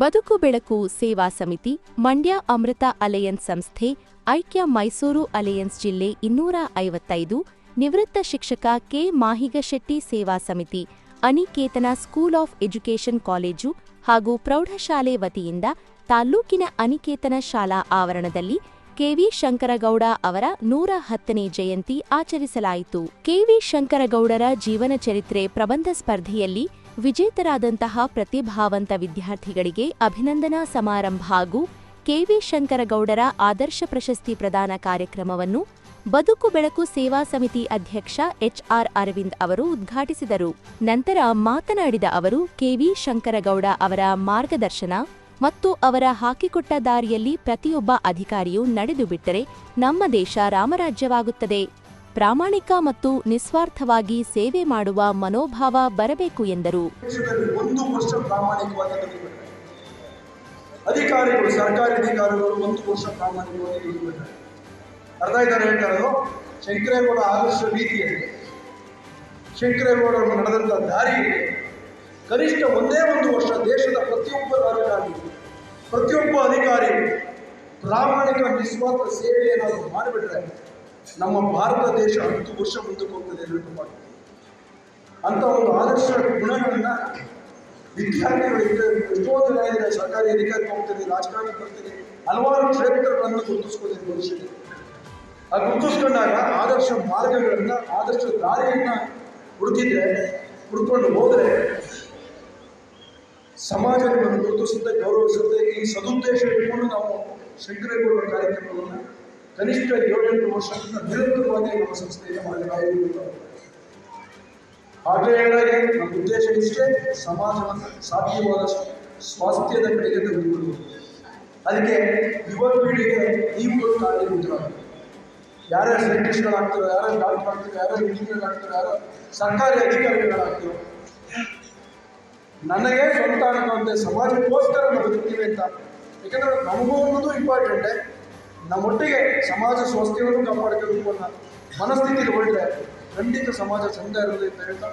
ಬದುಕು ಬೆಳಕು ಸೇವಾ ಸಮಿತಿ, ಮಂಡ್ಯ ಅಮೃತ ಅಲಯನ್ಸ್ ಸಂಸ್ಥೆ, ಐಕ್ಯ ಮೈಸೂರು ಅಲಯನ್ಸ್ ಜಿಲ್ಲೆ ಇನ್ನೂರ ಐವತ್ತೈದು, ನಿವೃತ್ತ ಶಿಕ್ಷಕ ಕೆ ಮಾಹಿಗಶೆಟ್ಟಿ ಸೇವಾ ಸಮಿತಿ, Aniketana school of education college ಹಾಗೂ ಪ್ರೌಢಶಾಲೆ ವತಿಯಿಂದ ತಾಲ್ಲೂಕಿನ ಅನಿಕೇತನ ಶಾಲಾ ಆವರಣದಲ್ಲಿ ಕೆವಿ ಶಂಕರಗೌಡ ಅವರ ನೂರ ಹತ್ತನೇ ಜಯಂತಿ ಆಚರಿಸಲಾಯಿತು. ಕೆವಿ ಶಂಕರಗೌಡರ ಜೀವನ ಚರಿತ್ರೆ ಪ್ರಬಂಧ ಸ್ಪರ್ಧೆಯಲ್ಲಿ ವಿಜೇತರಾದಂತಹ ಪ್ರತಿಭಾವಂತ ವಿದ್ಯಾರ್ಥಿಗಳಿಗೆ ಅಭಿನಂದನಾ ಸಮಾರಂಭ ಹಾಗೂ ಕೆವಿ ಶಂಕರಗೌಡರ ಆದರ್ಶ ಪ್ರಶಸ್ತಿ ಪ್ರದಾನ ಕಾರ್ಯಕ್ರಮವನ್ನು ಬದುಕು ಬೆಳಕು ಸೇವಾ ಸಮಿತಿ ಅಧ್ಯಕ್ಷ ಎಚ್ಆರ್ ಅರವಿಂದ್ ಅವರು ಉದ್ಘಾಟಿಸಿದರು. ನಂತರ ಮಾತನಾಡಿದ ಅವರು, ಕೆವಿ ಶಂಕರಗೌಡ ಅವರ ಮಾರ್ಗದರ್ಶನ ಮತ್ತು ಅವರ ಹಾಕಿಕೊಟ್ಟ ದಾರಿಯಲ್ಲಿ ಪ್ರತಿಯೊಬ್ಬ ಅಧಿಕಾರಿಯೂ ನಡೆದು ಬಿಟ್ಟರೆ ನಮ್ಮ ದೇಶ ರಾಮರಾಜ್ಯವಾಗುತ್ತದೆ. ಪ್ರಾಮಾಣಿಕ ಮತ್ತು ನಿಸ್ವಾರ್ಥವಾಗಿ ಸೇವೆ ಮಾಡುವ ಮನೋಭಾವ ಬರಬೇಕು ಎಂದರು. ಅಧಿಕಾರಿಗಳು, ಸರ್ಕಾರಿ ಅಧಿಕಾರಿಗಳು ಒಂದು ವರ್ಷ ಪ್ರಾಮಾಣಿಕವಾಗಿ ದುಡಿಬೇಕು. ಅರ್ಥ ಇದ್ದಾರೆ ಹೇಳ್ತಾ ಇರೋದು ಶಂಕರೇಗೌಡ ಆದರ್ಶ ರೀತಿಯಲ್ಲಿ ಅವರು ನಡೆದಂಥ ದಾರಿಯಲ್ಲಿ ಕನಿಷ್ಠ ಒಂದೇ ಒಂದು ವರ್ಷ ದೇಶದ ಪ್ರತಿಯೊಬ್ಬ ರಾಜಕಾರಣಿ ಪ್ರತಿಯೊಬ್ಬ ಅಧಿಕಾರಿ ಪ್ರಾಮಾಣಿಕ, ನಿಸ್ವಾರ್ಥ ಸೇವೆ ಏನಾದರೂ ಮಾಡಿಬಿಟ್ರೆ ನಮ್ಮ ಭಾರತ ದೇಶ ಹತ್ತು ವರ್ಷ ಮುಂದಕ್ಕೆ ಹೋಗ್ತದೆ ಮಾಡಿ ಅಂತ ಒಂದು ಆದರ್ಶ ಗುಣಗಳನ್ನ ವಿದ್ಯಾರ್ಥಿಗಳಿಗೆ ಎಷ್ಟೋ ಜನ ಇದೆ ಸರ್ಕಾರಿ ಅಧಿಕಾರಿ ಹೋಗ್ತೀನಿ ರಾಜಕಾರಣ ಬರ್ತೀನಿ ಹಲವಾರು ಕ್ಷೇತ್ರಗಳನ್ನು ಗುರುತಿಸ್ಕೊಂಡಿದ್ದ ಭವಿಷ್ಯದಲ್ಲಿ. ಆ ಗುರುತಿಸ್ಕೊಂಡಾಗ ಆದರ್ಶ ಮಾರ್ಗಗಳನ್ನ, ಆದರ್ಶ ದಾರಿಯನ್ನ ಹುಡುಕಿದ್ರೆ, ಹುಡ್ಕೊಂಡು ಹೋದರೆ ಸಮಾಜವನ್ನು ಗುರುತಿಸುತ್ತೆ, ಗೌರವಿಸುತ್ತೆ. ಈ ಸದುದ್ದೇಶ ಇಟ್ಕೊಂಡು ನಾವು ಶಂಕರೇಗೌಡರ ಕಾರ್ಯಕ್ರಮವನ್ನು ಕನಿಷ್ಠ ಏಳೆಂಟು ವರ್ಷದಿಂದ ನಿರಂತರವಾಗಿ ನಮ್ಮ ಸಂಸ್ಥೆಯನ್ನು ಮಾಡಲಾಗಿರುತ್ತದೆ ಹಾಗೆ ಹೇಳಿದಾಗೆ ನಮ್ಮ ಉದ್ದೇಶ ಇಷ್ಟೇ ಸಮಾಜವನ್ನು ಸಾಧ್ಯವಾದ ಸ್ವಾಸ್ಥ್ಯದ ಕಡೆಗೆ ತೆಗೆದುಕೊಳ್ಳುವುದು. ಅದಕ್ಕೆ ಯುವ ಪೀಳಿಗೆ ನೀವು ಕಾರ್ಯಕ್ರಮ ಯಾರ್ಯಾರು ಸೈಂಟಿಸ್ಟ್ಗಳಾಗ್ತಾರೋ ಯಾರು ಡಾಕ್ಟರ್ ಆಗ್ತಾರೆ ಯಾರು ಇಂಜಿನಿಯರ್ ಆಗ್ತಾರೆ ಯಾರು ಸರ್ಕಾರಿ ಅಧಿಕಾರಿಗಳಾಗ್ತಾರೋ, ನನಗೆ ಸ್ವಂತ ಅನ್ನೋಂತೆ ಸಮಾಜಕ್ಕೋಸ್ಕರ ನಾವು ಬದುಕ್ತೀವಿ ಅಂತ. ಯಾಕಂದ್ರೆ ನಮಗೂ ಅನ್ನೋದು ಇಂಪಾರ್ಟೆಂಟೇ ನಮ್ಮೊಟ್ಟಿಗೆ ಸಮಾಜ ಸ್ವಾಸ್ಥ್ಯವನ್ನು ಕಾಪಾಡಿಕೊಳ್ಳುವ ಮನಸ್ಥಿತಿಗೆ ಒಳ್ಳೆ ಖಂಡಿತ ಸಮಾಜ ಚಂದ ಇರಲಿ ಅಂತ ಹೇಳ್ತಾ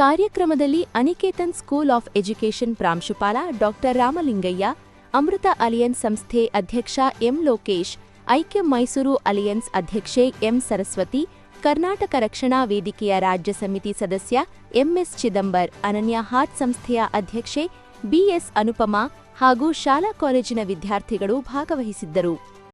ಕಾರ್ಯಕ್ರಮದಲ್ಲಿ ಅನಿಕೇತನ್ ಸ್ಕೂಲ್ ಆಫ್ ಎಜುಕೇಷನ್ ಪ್ರಾಂಶುಪಾಲ ಡಾಕ್ಟರ್ ರಾಮಲಿಂಗಯ್ಯ, ಅಮೃತ ಅಲಿಯನ್ಸ್ ಸಂಸ್ಥೆ ಅಧ್ಯಕ್ಷ ಎಂ ಲೋಕೇಶ್, ಐಕ್ಯ ಮೈಸೂರು ಅಲಿಯನ್ಸ್ ಅಧ್ಯಕ್ಷೆ ಎಂ ಸರಸ್ವತಿ, ಕರ್ನಾಟಕ ರಕ್ಷಣಾ ವೇದಿಕೆಯ ರಾಜ್ಯ ಸಮಿತಿ ಸದಸ್ಯ ಎಂಎಸ್ ಚಿದಂಬರ್, ಅನನ್ಯ ಹಾಟ್ ಸಂಸ್ಥೆಯ ಅಧ್ಯಕ್ಷೆ ಬಿಎಸ್ ಅನುಪಮಾ ಹಾಗೂ ಶಾಲಾ ಕಾಲೇಜಿನ ವಿದ್ಯಾರ್ಥಿಗಳು ಭಾಗವಹಿಸಿದ್ದರು.